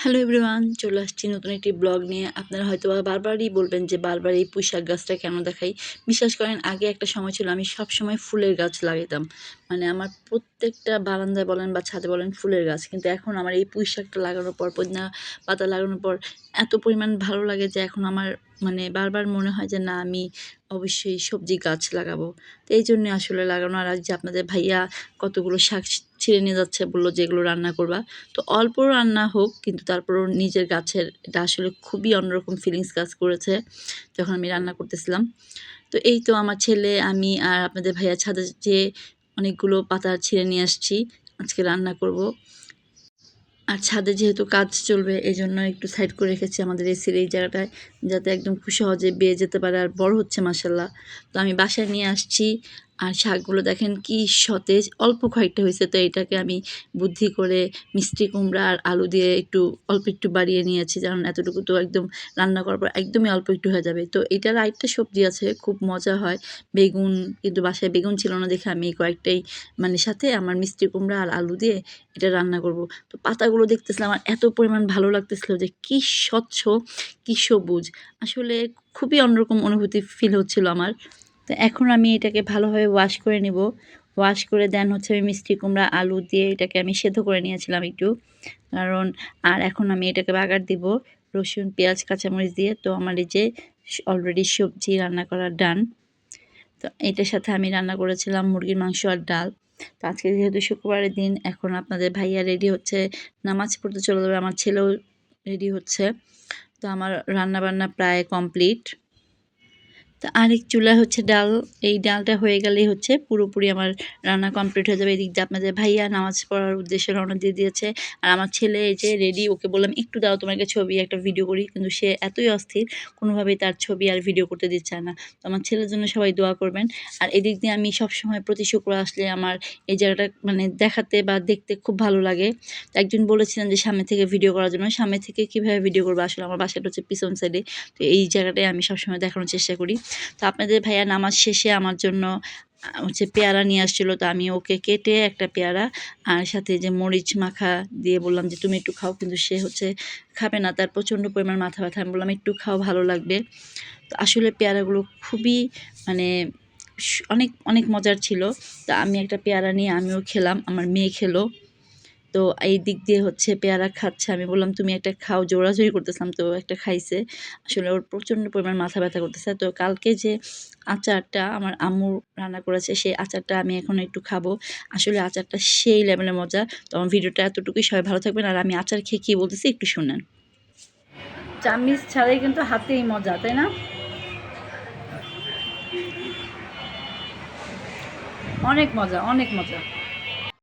Hello everyone চলে আসছি নতুন একটি ব্লগ নিয়ে। আপনারা হয়তো বারবারই বলবেন যে বারবার এই পুঁইশাক গাছটা কেন দেখাই? বিশ্বাস করেন, আগে একটা সময় ছিল আমি সব সময় ফুলের গাছ লাগাতাম মানে আমার প্রত্যেকটা বারান্দায় বলেন বা ছাদে বলেন ফুলের গাছ। কিন্তু এখন আমার এই পুঁইশাকটা লাগানোর পর, পদিনা পাতা লাগানোর পর এত পরিমাণ ভালো লাগে যে এখন আমার মানে বারবার মনে হয় যে না, আমি অবশ্যই সবজি গাছ লাগাবো। তো এই জন্যে আসলে লাগানো। আর যে আপনাদের ভাইয়া কতগুলো শাক ছিঁড়ে নিয়ে যাচ্ছে, বলল যে এগুলো রান্না করবা। তো অল্প রান্না হোক, কিন্তু তারপরও নিজের গাছের, এটা আসলে খুবই অন্যরকম ফিলিংস কাজ করেছে যখন আমি রান্না করতেছিলাম। তো এই তো আমার ছেলে, আমি আর আপনাদের ভাইয়া ছাদে যে অনেকগুলো পাতা ছিঁড়ে নিয়ে আসছি, আজকে রান্না করব। আর ছাদে যেহেতু কাজ চলবে এই জন্য একটু সাইড করে রেখেছি আমাদের এসির এই জায়গাটায়, যাতে একদম খুব সহজে বেয়ে যেতে পারে আর বড় হচ্ছে মাসাল্লাহ তো আমি বাসায় নিয়ে আসছি আর শাকগুলো দেখেন কি সতেজ, অল্প কয়েকটা হয়েছে তো এটাকে আমি বুদ্ধি করে মিষ্টি কুমড়া আর আলু দিয়ে একটু, অল্প একটু বাড়িয়ে নিয়েছি কারণ এতটুকু তো একদম রান্না করার পর একদমই অল্প একটু হয়ে যাবে। তো এটার আরেকটা সবজি আছে, খুব মজা হয়, বেগুন, কিন্তু বাসায় বেগুন ছিল না দেখে আমি কয়েকটাই মানে সাথে আমার মিষ্টি কুমড়া আর আলু দিয়ে এটা রান্না করব। তো পাতাগুলো দেখতেছিলাম আমার এত পরিমাণ ভালো লাগতেছিল যে কি স্বচ্ছ, কি সবুজ, আসলে খুবই অন্যরকম অনুভূতি ফিল হচ্ছিল আমার। তো এখন আমি এটাকে ভালোভাবে ওয়াশ করে নিব। ওয়াশ করে দেন হচ্ছে আমি মিষ্টি কুমড়া, আলু দিয়ে এটাকে আমি সেদ্ধ করে নিয়েছিলাম একটু। কারণ, আর এখন আমি এটাকে বাগার দিব রসুন, পেঁয়াজ, কাঁচামরিচ দিয়ে। তো আমার এই যে অলরেডি সবজি রান্না করা ডান তো এটার সাথে আমি রান্না করেছিলাম মুরগির মাংস আর ডাল। তো আজকে যেহেতু শুক্রবারের দিন, এখন আপনাদের ভাইয়া রেডি হচ্ছে। নামাজ পড়তে চলে যাবে, আমার ছেলেও রেডি হচ্ছে। তো আমার রান্না বান্না প্রায় কমপ্লিট তো আরেক চুলা হচ্ছে ডাল, এই ডালটা হয়ে গেলেই হচ্ছে পুরোপুরি আমার রান্না কমপ্লিট হয়ে যাবে। এদিক দিয়ে আপনাদের ভাইয়া নামাজ পড়ার উদ্দেশ্যে রওনা দিয়ে দিয়েছে। আর আমার ছেলে এই যে রেডি ওকে বললাম, একটু দাও তোমাকে ছবি, একটা ভিডিও করি। কিন্তু সে এতই অস্থির, কোনোভাবেই তার ছবি আর ভিডিও করতে দিচ্ছে না। তো আমার ছেলের জন্য সবাই দোয়া করবেন। আর এদিক দিয়ে আমি সব সময় প্রতি শুক্র আসলে আমার এই জায়গাটা মানে দেখাতে বা দেখতে খুব ভালো লাগে। তো একজন বলেছিলেন যে সামনে থেকে ভিডিও করার জন্য। সামনে থেকে কীভাবে ভিডিও করব? আসলে আমার বাসাটা হচ্ছে পিছন সাইডে তো এই জায়গাটায় আমি সবসময় দেখানোর চেষ্টা করি। তো আপনাদের ভাইয়া নামাজ শেষে আমার জন্য হচ্ছে পেয়ারা নিয়ে আসছিল, তো আমি ওকে কেটে একটা পেয়ারা আর সাথে যে মরিচ মাখা দিয়ে বললাম যে, তুমি একটু খাও। কিন্তু সে হচ্ছে খাবে না, তার প্রচণ্ড পরিমাণ মাথা ব্যথা। আমি বললাম, একটু খাও, ভালো লাগবে। তো আসলে পেয়ারাগুলো খুবই মানে অনেক অনেক মজার ছিল। তা আমি একটা পেয়ারা নিয়ে আমিও খেলাম, আমার মেয়ে খেলো। তো এই দিক দিয়ে হচ্ছে পেয়ারা খাচ্ছে। আমি বললাম, তুমি একটা খাও। জোরাজোরি করতেছিলাম, তো একটা খাইছে। আসলে ওর প্রচণ্ড পরিমাণ মাথা ব্যথা করতেছে। তো কালকে যে আচারটা আমার আম্মু রান্না করেছে, সেই আচারটা আমি এখন একটু খাব। আসলে আচারটা সেই লেভেলের মজা। তো আমার ভিডিওটা এতটুকুই। সবাই ভালো থাকবেন। আর আমি আচার খেয়ে কী বলতেছি, একটু শুনেন। চামিচ ছাড়াই কিন্তু হাতেই মজা, তাই না? অনেক মজা অনেক মজা।